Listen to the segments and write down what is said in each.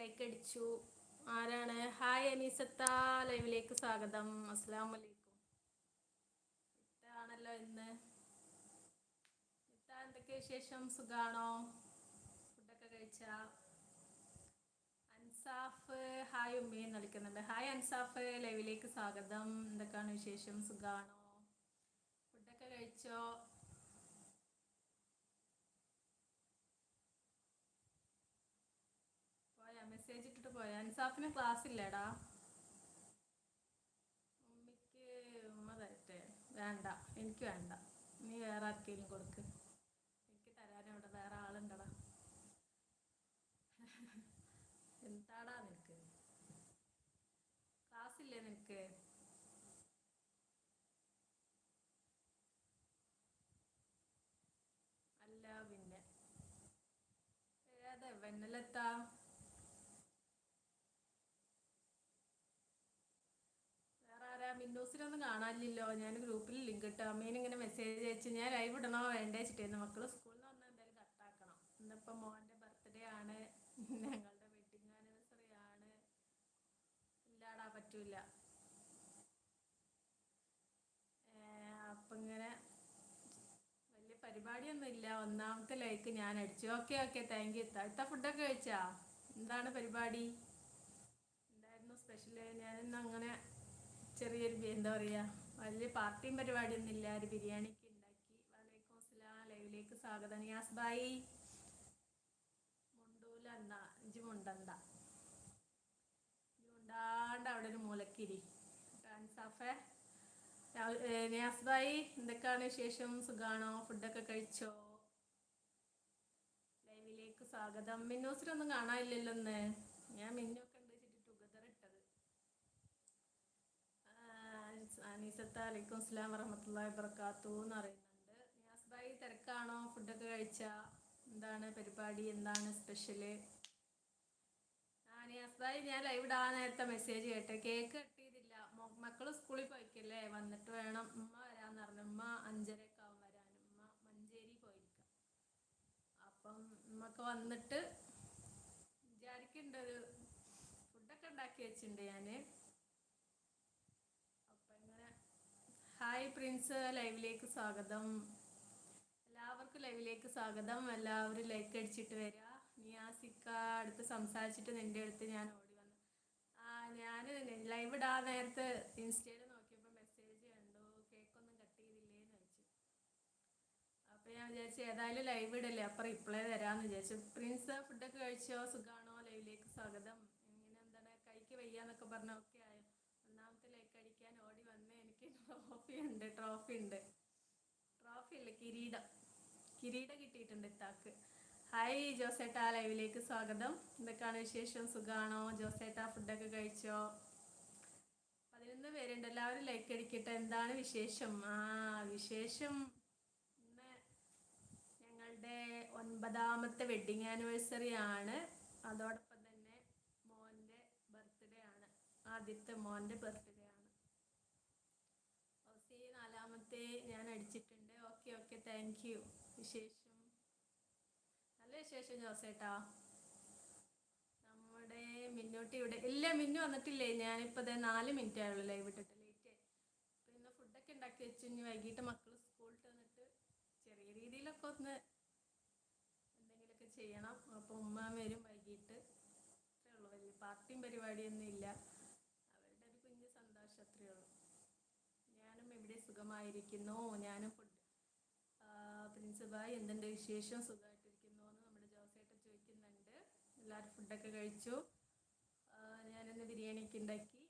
Like അടിച്ചു. ആരാണ്? Hi അനീസത്ത. ലൈവിലേക്ക് സ്വാഗതം. അസ്സാം വലൈക്കും ആണല്ലോ ഇന്ന്. ഇത്ത എന്തൊക്കെ വിശേഷം? സുഖാണോ? ഫുഡൊക്കെ കഴിച്ച? അൻസാഫ് ഹായ് ഉമ്മയും നൽകുന്നുണ്ട് ഹായ് അൻസാഫ്. ലൈവിലേക്ക് സ്വാഗതം. എന്തൊക്കെയാണ് വിശേഷം? സുഖാണോ? ഫുഡൊക്കെ കഴിച്ചോ പോയാ മെസ്സേജ് ഇട്ടിട്ട് പോയാ? അൻസാഫിന് ക്ലാസ് ഇല്ലേടാ? ഉമ്മിക്ക് ഉമ്മ തരട്ടെ. വേണ്ട. എനിക്ക് വേണ്ട. നീ വേറെ ആർക്കെങ്കിലും കൊടുക്ക്. എനിക്ക് തരാനവിടെ വേറെ ആളുണ്ടടാ. എന്താടാ നിനക്ക്? ക്ലാസ് ഇല്ലേ നിനക്ക്? അല്ല പിന്നെ. ഏതാ വെന്നലെത്താ വേറെ ആരാ മിന്നൂസിനൊന്നും കാണാനില്ലല്ലോ. ഞാൻ ഗ്രൂപ്പിൽ ലിങ്ക് ഇട്ട് അമ്മേനെ ഇങ്ങനെ മെസ്സേജ് അയച്ച് ഞാൻ ലൈവ് ഇടണോ വേണ്ടേ വെച്ചിട്ടായിരുന്നു. മക്കൾ സ്കൂളിൽ നിന്ന് വന്നാൽ എന്തായാലും കട്ടാക്കണം ഇന്നിപ്പോൾ മോന്റെ ബർത്ത്ഡേ ആണ്. ഞങ്ങളുടെ വെഡിങ് ആനിവേഴ്സറി ആണ്. ഇല്ലാടാ പറ്റൂല. ഇങ്ങനെ വലിയ പരിപാടിയൊന്നും ഇല്ല. ഒന്നാമത്തെ ലൈക്ക് ഞാൻ അടിച്ചു. ഓക്കെ ഓക്കെ താങ്ക് യു ഇത്ത ഫുഡൊക്കെ കഴിച്ചാ? എന്താണ് പരിപാടി? എന്തായിരുന്നു സ്പെഷ്യൽ ഞാനിന്ന് അങ്ങനെ ചെറിയൊരു എന്താ പറയുക വലിയ പാർട്ടിയും പരിപാടിയൊന്നും ഇല്ല ഒരു ബിരിയാണിക്ക് ഉണ്ടാക്കി. വലൈക്കും അസ്സലാം ലൈവിലേക്ക് സ്വാഗതം. നിയാസ് ബായി മുണ്ടൂല എന്നാ ഇഞ്ചി മുണ്ടണ്ട. മുണ്ടാണ്ട് അവിടെ ഒരു മൂലക്കിരി. ടാൻസാഫേ. നിയാസ് ബായി എന്തൊക്കെയാണ് വിശേഷം? സുഖാണോ? ഫുഡൊക്കെ കഴിച്ചോ? ലൈവിലേക്ക് സ്വാഗതം. മിന്നൂസിനൊന്നും കാണാനില്ലല്ലോ ഇന്ന്. ഞാൻ മിന്നൊക്കെ ഉണ്ട് വെച്ചിട്ട് ടുഗദർ ഇട്ടത് അനീസത്ത അലൈക്കും സ്ലാം വറഹമത്തല്ലാ വബർക്കാത്തു എന്ന് പറയുന്നുണ്ട്. നിയാസ് ഭായി തിരക്കാണോ? ഫുഡൊക്കെ കഴിച്ച? എന്താണ് പരിപാടി? എന്താണ് സ്പെഷ്യൽ ആ നിയാസ് ഭായി ഞാൻ ലൈവ് ഇടാൻ നേരത്തെ മെസ്സേജ് കേട്ടെ. കേക്ക് കട്ടിയതില്ല മക്കൾ സ്കൂളിൽ പോയിക്കല്ലേ? വന്നിട്ട് വേണം. ഉമ്മ വരാന്ന് പറഞ്ഞു. ഉമ്മ അഞ്ചരയൊക്കെ ആവും വരാൻ ഉമ്മ മഞ്ചേരി പോയിരിക്കാം. അപ്പം ഉമ്മക്ക് വന്നിട്ട് വിചാരിക്കുന്നുണ്ട് ഒരു ഫുഡൊക്കെ ഉണ്ടാക്കി വെച്ചിട്ടുണ്ട് ഞാൻ അപ്പൊ ഇങ്ങനെ ഹായ് പ്രിൻസ് ലൈവിലേക്ക് സ്വാഗതം. എല്ലാവർക്കും ലൈവിലേക്ക് സ്വാഗതം. എല്ലാവരും ലൈക്ക് അടിച്ചിട്ട് വരിക. നിയാസിക്ക അടുത്ത് സംസാരിച്ചിട്ട് നിന്റെ അടുത്ത് ഞാൻ ഓടി വന്നു. ആ ഞാൻ ലൈവ് ഇടാൻ നേരത്തെ ഇൻസ്റ്റയിൽ നോക്കിയപ്പോൾ മെസ്സേജ് കണ്ടു. കേക്കൊന്നും കട്ട് ചെയ്തില്ലേന്ന് വെച്ചു അപ്പൊ ഞാൻ വിചാരിച്ചു ഏതായാലും ലൈവ് ഇടല്ലേ? അപ്പൊ റിപ്ലൈ തരാന്ന് വിചാരിച്ചു. പ്രിൻസ് ഫുഡൊക്കെ കഴിച്ചോ? സുഖാണോ? ലൈവിലേക്ക് സ്വാഗതം. ഇങ്ങനെ എന്താണ്? കൈക്ക് വയ്യാന്നൊക്കെ പറഞ്ഞ ഓക്കെ ആയോ ഒന്നാമത്തെ ലൈക്ക് അടിക്കാൻ ഓടി വന്ന് എനിക്ക് ട്രോഫി ഉണ്ട് ട്രോഫി ഉണ്ട് ട്രോഫി അല്ല കിരീടം. കിരീടം കിട്ടിയിട്ടുണ്ട് ഇത്താക്ക്. ഹായ് ജോസേട്ട ലൈവിലേക്ക് സ്വാഗതം. എന്തൊക്കെയാണ് വിശേഷം? സുഖാണോ? ജോസേട്ട ഫുഡൊക്കെ കഴിച്ചോ? പതിനൊന്ന് പേരുണ്ട്. എല്ലാവരും ലൈക്ക് അടിക്കട്ടെ. എന്താണ് വിശേഷം? ആ വിശേഷം ഇന്ന് ഞങ്ങളുടെ ഒൻപതാമത്തെ വെഡിങ് ആനിവേഴ്സറി ആണ്. അതോടൊപ്പം തന്നെ മോന്റെ ബർത്ത്ഡേ ആണ്. ആദ്യത്തെ മോന്റെ ബർത്ത്ഡേ ആണ് ഓസി നാലാമത്തെ ഞാൻ അടിച്ചിട്ടുണ്ട്. ഓക്കെ ഓക്കെ താങ്ക് യു വിശേഷം? നല്ല വിശേഷം ജോസേട്ടാ. നമ്മുടെ മിന്നോട്ടി ഇവിടെ ഇല്ല മിന്നു വന്നിട്ടില്ലേ? ഞാനിപ്പോൾ ദേ നാല് മിനിറ്റ് ആയുള്ളൂ ലൈവ് ഇട്ടിട്ട്. ലേറ്റ് പിന്നെ ഫുഡൊക്കെ ഉണ്ടാക്കി വെച്ചു. ഇനി വൈകിട്ട് മക്കൾ സ്കൂളിൽ വന്നിട്ട് ചെറിയ രീതിയിലൊക്കെ ഒന്ന് എന്തെങ്കിലുമൊക്കെ ചെയ്യണം. അപ്പോൾ ഉമ്മ വരും വൈകിട്ട്. അത്രേ ഉള്ളൂ. വലിയ പാർട്ടിയും പരിപാടിയൊന്നും ഇല്ല അവരുടെ ഒരു കുഞ്ഞ് സന്തോഷം അത്രേ ഉള്ളൂ ഞാനും ഇവിടെ സുഖമായിരിക്കുന്നു. ഞാനും ഫുഡ് പ്രിൻസ് ബായ് എന്തുണ്ട് വിശേഷം? സുഖമായിട്ടിരിക്കുന്നു എന്ന് നമ്മുടെ ജോസേട്ടൻ ചോദിക്കുന്നുണ്ട്. എല്ലാവരും ഫുഡൊക്കെ കഴിച്ചു. ഞാനിന്ന് ബിരിയാണിയൊക്കെ ഉണ്ടാക്കി.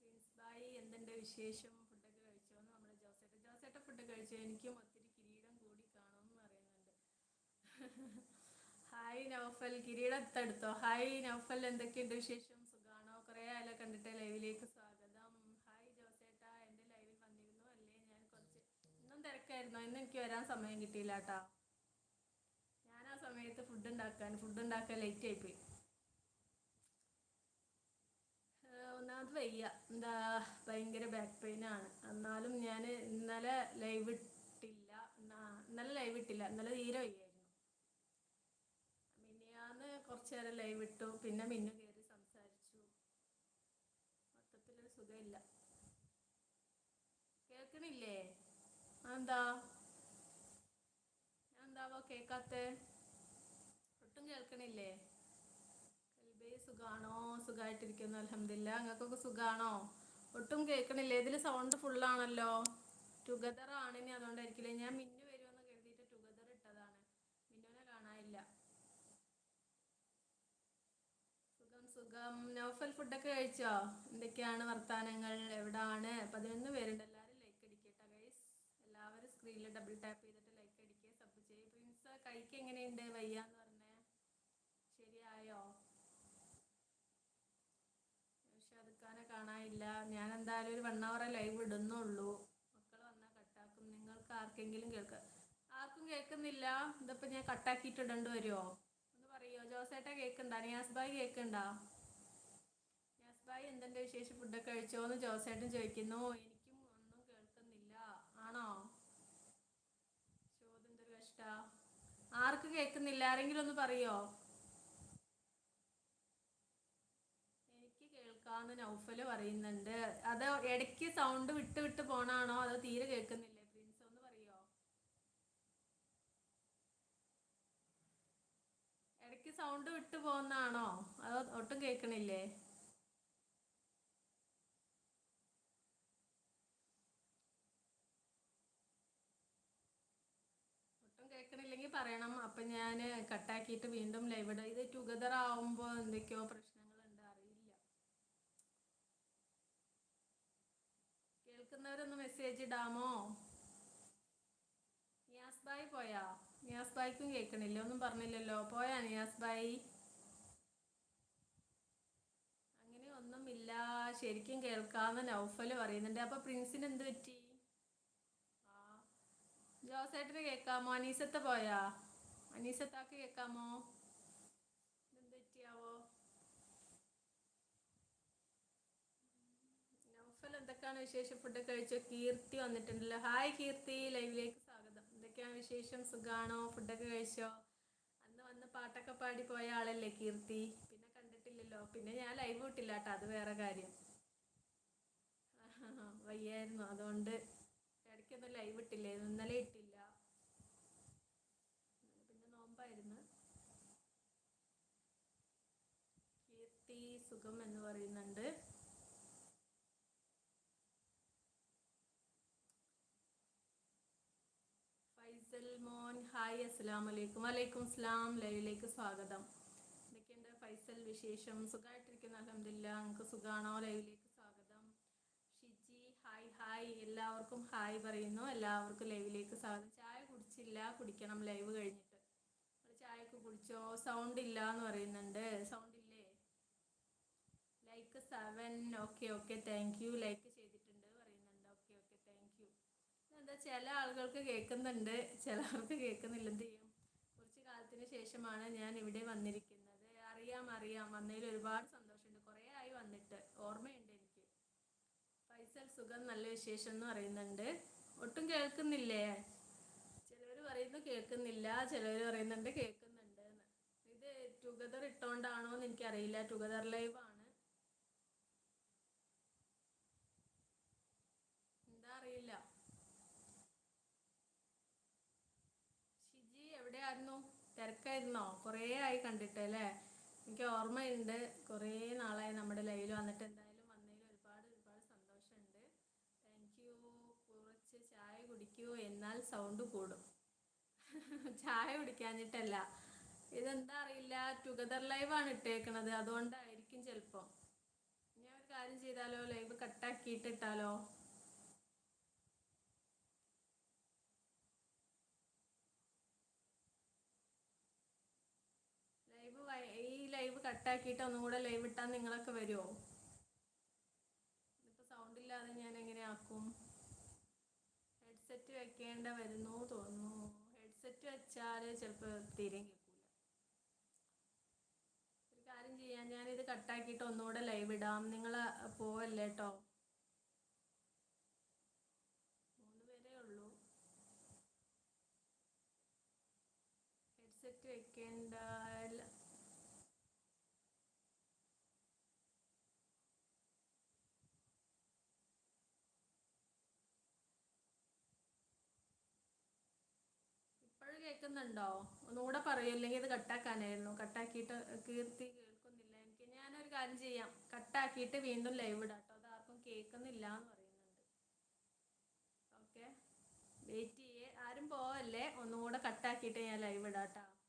പ്രിൻസ് ബായ് എന്തുണ്ട് വിശേഷം? ഫുഡൊക്കെ കഴിച്ചോ എന്ന് നമ്മുടെ ജോസേട്ടൻ. ജോസേട്ടൻ ഫുഡ് കഴിച്ചു. എനിക്കും ഒത്തിരി കിരീടം കൂടി കാണുമെന്ന് പറയുന്നുണ്ട്. ഹായ് നൗഫൽ. കിരീടം എടുത്തോ? ഹായ് നൗഫൽ. എന്തൊക്കെയുണ്ട് വിശേഷം? സുഖമാണോ കുറേ ആയാലോ കണ്ടിട്ട് ലൈവിലേക്ക് സ്വാഗതം ഹായ് ജോസേട്ടാ എന്റെ ലൈവിൽ വന്നിരുന്നു അല്ലേ ഞാൻ കുറച്ച് ഇന്നും ഇന്ന് എനിക്ക് വരാൻ സമയം കിട്ടിയില്ല കേട്ടാ ഞാൻ ആ സമയത്ത് ഫുഡ് ഉണ്ടാക്കാൻ ഫുഡ് ഉണ്ടാക്കാൻ ലേറ്റ് ആയിപ്പോയി ഒന്നാമത് വയ്യ. എന്താ ഭയങ്കര ബാക്ക് പെയിൻ ആണ്. എന്നാലും ഞാൻ ഇന്നലെ ലൈവ് ഇട്ടില്ല. ഇന്നലെ ലൈവ് ഇട്ടില്ല. ഇന്നലെ തീരെ വയ്യായിരുന്നു. മിനിയാന്ന് കുറച്ചു നേരം ലൈവ് ഇട്ടു. പിന്നെ മിന്നു കയറി സംസാരിച്ചു. മൊത്തത്തിലൊരു സുഖമില്ല. കേൾക്കണില്ലേ? എന്താ? എന്താവോ കേക്കാത്ത? ഒട്ടും കേൾക്കണില്ലേ? കൽബേ സുഖാണോ? സുഖമായിട്ടിരിക്കുന്നു അലഹമില്ല നിങ്ങൾക്കൊക്കെ സുഖാണോ? ഒട്ടും കേൾക്കണില്ലേ? ഇതിൽ സൗണ്ട് ഫുള്ളാണല്ലോ. ടുഗദർ ആണ് ഇനി അതുകൊണ്ടായിരിക്കില്ലേ? ഞാൻ മിന്നു വരുമെന്ന് കരുതിയിട്ട് ടുഗദർ ഇട്ടതാണ്. മിന്നുവിനെ കാണാനില്ല. സുഖം സുഖം. നൗഫൽ ഫുഡൊക്കെ കഴിച്ചോ? എന്തൊക്കെയാണ് വർത്താനങ്ങൾ? എവിടാണ്? പതിനൊന്ന് പേരുണ്ട് എല്ലാവരും ലൈക്ക് അടിക്കട്ടെ ഗൈസ് സ്ക്രീനിൽ ഡബിൾ ടാപ്പ് ചെയ്തിട്ട് ലൈക്ക് അടിക്കുക സബ് ചെയ്യുക. പ്രിൻസ് കൈക്ക് എങ്ങനെയുണ്ട് വയ്യാന്ന് പറഞ്ഞേ? ശരിയായോ? ഷാദുഖാനെ കാണാനില്ല. ഞാൻ എന്തായാലും ഒരു വൺ അവർ ലൈവ് ഇടുന്നുള്ളൂ. മക്കൾ വന്നാൽ കട്ടാക്കും നിങ്ങൾക്ക് ആർക്കെങ്കിലും കേൾക്ക ആർക്കും കേൾക്കുന്നില്ല. ഇതിപ്പോ ഞാൻ കട്ടാക്കിയിട്ട് ഇടേണ്ടി വരുമോ ഒന്ന് പറയോ? ജോസേട്ടാ കേൾക്കണ്ട? നിയാസ് ബായ് കേൾക്കണ്ട? നിയാസ് ബായ് എന്തെന്റെ വിശേഷം? ഫുഡൊക്കെ കഴിച്ചോ എന്ന് ജോസേട്ടൻ ചോദിക്കുന്നു. എനിക്കും ഒന്നും കേൾക്കുന്നില്ല. ആണോ? ആർക്ക് കേൾക്കുന്നില്ല? ആരെങ്കിലും ഒന്ന് പറയോ? എനിക്ക് കേൾക്കാന്ന് നൗഫൽ പറയുന്നുണ്ട്. അത് ഇടയ്ക്ക് സൗണ്ട് വിട്ട് വിട്ട് പോണാണോ? അതോ തീരെ കേൾക്കുന്നില്ല? പറയോ? ഇടയ്ക്ക് സൗണ്ട് വിട്ടു പോകുന്നതാണോ? അതോ ഒട്ടും കേൾക്കണില്ലേ ഒട്ടും കേൾക്കണില്ലെങ്കിൽ പറയണം. അപ്പം ഞാൻ കട്ടാക്കിയിട്ട് വീണ്ടും ലൈവ് ഇടാം. ഇത് ടുഗദർ ആവുമ്പോൾ എന്തൊക്കെയോ പ്രശ്നങ്ങളുണ്ട് അറിയില്ല. കേൾക്കുന്നവരൊന്ന് മെസ്സേജ് ഇടാമോ? നിയാസ് ബായ് പോയാ? നിയാസ് ബായ്ക്കും കേൾക്കണില്ല. ഒന്നും പറഞ്ഞില്ലല്ലോ. പോയാ നിയാസ് ബായ് അങ്ങനെ ഒന്നുമില്ല. ശരിക്കും കേൾക്കാന്ന് നൗഫൽ പറയുന്നുണ്ട്. അപ്പൊ പ്രിൻസിന് എന്ത് പറ്റി? ജോസേട്ടന് കേൾക്കാമോ അനീസത്ത് പോയാ? അനീസത്താക്ക് കേൾക്കാമോ എന്തെറ്റിയാവോ നൗഫൽ എന്തൊക്കെയാണ് വിശേഷം? ഫുഡ് കഴിച്ചോ? കീർത്തി വന്നിട്ടുണ്ടല്ലോ. ഹായ് കീർത്തി ലൈവിലേക്ക് സ്വാഗതം. എന്തൊക്കെയാണ് വിശേഷം? സുഖാണോ? ഫുഡൊക്കെ കഴിച്ചോ? അന്ന് വന്ന് പാട്ടൊക്കെ പാടി പോയ ആളല്ലേ കീർത്തി? പിന്നെ കണ്ടിട്ടില്ലല്ലോ. പിന്നെ ഞാൻ ലൈവ് വിട്ടില്ല കേട്ടോ. അത് വേറെ കാര്യം. വയ്യായിരുന്നു. അതുകൊണ്ട് ഇടയ്ക്കൊന്നും ലൈവ് ഇട്ടില്ലേ? ഇന്നലെ ഇട്ടില്ല. പിന്നെ നോമ്പായിരുന്നു. കീർത്തി സുഖം എന്ന് പറയുന്നുണ്ട്. ഫൈസൽ മോൻ ഹായ് അസ്സലാം വലൈക്കും വലൈക്കും സ്ലാം. ലൈവിലേക്ക് സ്വാഗതം. എന്തൊക്കെയുണ്ട് ഫൈസൽ വിശേഷം? സുഖമായിട്ടിരിക്കുന്ന അലഹമില്ല നിങ്ങൾക്ക് സുഖാണോ ലൈവിലേക്ക്? ഹായ്. എല്ലാവർക്കും ഹായ് പറയുന്നു. എല്ലാവർക്കും ലൈവിലേക്ക് സ്വാഗതം. ചായ കുടിച്ചില്ല. കുടിക്കണം. ലൈവ് കഴിഞ്ഞിട്ട്. ചായക്ക് കുടിച്ചോ? സൗണ്ട് ഇല്ല എന്ന് പറയുന്നുണ്ട്. സൗണ്ട് ഇല്ലേ? Like seven okay okay thank you like ചെയ്തിട്ടുണ്ട് പറയുന്നുണ്ട്. ഓക്കെ ഓക്കെ താങ്ക് യു എന്താ ചില ആളുകൾക്ക് കേൾക്കുന്നുണ്ട്. ചിലർക്ക് കേൾക്കുന്നില്ല. എന്ത് ചെയ്യും? കുറച്ച് കാലത്തിന് ശേഷമാണ് ഞാൻ ഇവിടെ വന്നിരിക്കുന്നത്. അറിയാം അറിയാം. വന്നതിൽ ഒരുപാട് സന്തോഷമുണ്ട്. കുറേ ആയി വന്നിട്ട്. ഓർമ്മയുണ്ട്. ഫൈസൽ സുഖം നല്ല വിശേഷം എന്ന് പറയുന്നുണ്ട്. ഒട്ടും കേൾക്കുന്നില്ലേ? ചിലവർ പറയുന്നു കേൾക്കുന്നില്ല ചിലവർ പറയുന്നുണ്ട് കേൾക്കുന്നുണ്ട്. ഇത് ടുഗദർ ഇട്ടോണ്ടാണോ എന്ന് എനിക്കറിയില്ല. ടുഗദർ ലൈവ് ആണ്. എന്താ അറിയില്ല. ഷിജി എവിടെയായിരുന്നു? തിരക്കായിരുന്നോ? കുറേ ആയി കണ്ടിട്ട് അല്ലേ എനിക്ക് ഓർമ്മയുണ്ട്. കുറേ നാളായി നമ്മുടെ ലൈവിൽ വന്നിട്ട് എന്തായാലും വന്നതിൽ ഒരുപാട് ഒരുപാട് സന്തോഷമുണ്ട് താങ്ക് യു കുറച്ച് ചായ കുടിക്കൂ എന്നാൽ സൗണ്ട് കൂടും. ചായ കുടിക്കാഞ്ഞിട്ടല്ല. ഇതെന്താ അറിയില്ല. ടുഗദർ ലൈവ് ആണ് ഇട്ടേക്കണത്. അതുകൊണ്ടായിരിക്കും ചിലപ്പോൾ ഞാൻ ഒരു കാര്യം ചെയ്താലോ? ലൈവ് കട്ടാക്കിയിട്ടിട്ടാലോ ലൈവ് ഈ ലൈവ് കട്ടാക്കിയിട്ട് ഒന്നും കൂടെ ലൈവ് ഇട്ടാൽ നിങ്ങളൊക്കെ വരുമോ ഇതിപ്പോൾ സൗണ്ട് ഇല്ലാതെ ഞാൻ എങ്ങനെ ആക്കും? ഹെഡ്സെറ്റ് വെക്കേണ്ട വരുന്നു തോന്നുന്നു ഹെഡ്സെറ്റ് വെച്ചാൽ ചിലപ്പോൾ കേൾക്കൂല ഒരു കാര്യം ചെയ്യാം. ഞാനിത് കട്ടാക്കിയിട്ട് ഒന്നുകൂടെ ലൈവ് ഇടാം. നിങ്ങൾ പോവല്ലേ കേട്ടോ മൂന്ന് പേരേ ഉള്ളൂ. ഹെഡ്സെറ്റ് വെക്കേണ്ട കേൾക്കുന്നുണ്ടോ? ഒന്നുകൂടെ പറയൂ. ഇല്ലെങ്കിൽ ഇത് കട്ടാക്കാനായിരുന്നു. കട്ടാക്കിയിട്ട് കീർത്തി കേൾക്കുന്നില്ല. എനിക്ക് ഞാനൊരു കാര്യം ചെയ്യാം. കട്ടാക്കിയിട്ട് വീണ്ടും ലൈവ് ഇടാം കേട്ടോ. അത് ആർക്കും കേൾക്കുന്നില്ല എന്ന് പറയുന്നുണ്ട്. ഓക്കെ. വെയിറ്റ് ചെയ്യേ. ആരും പോവല്ലേ? ഒന്നുകൂടെ കട്ടാക്കിയിട്ട് ഞാൻ ലൈവ് ഇടാം കേട്ടോ.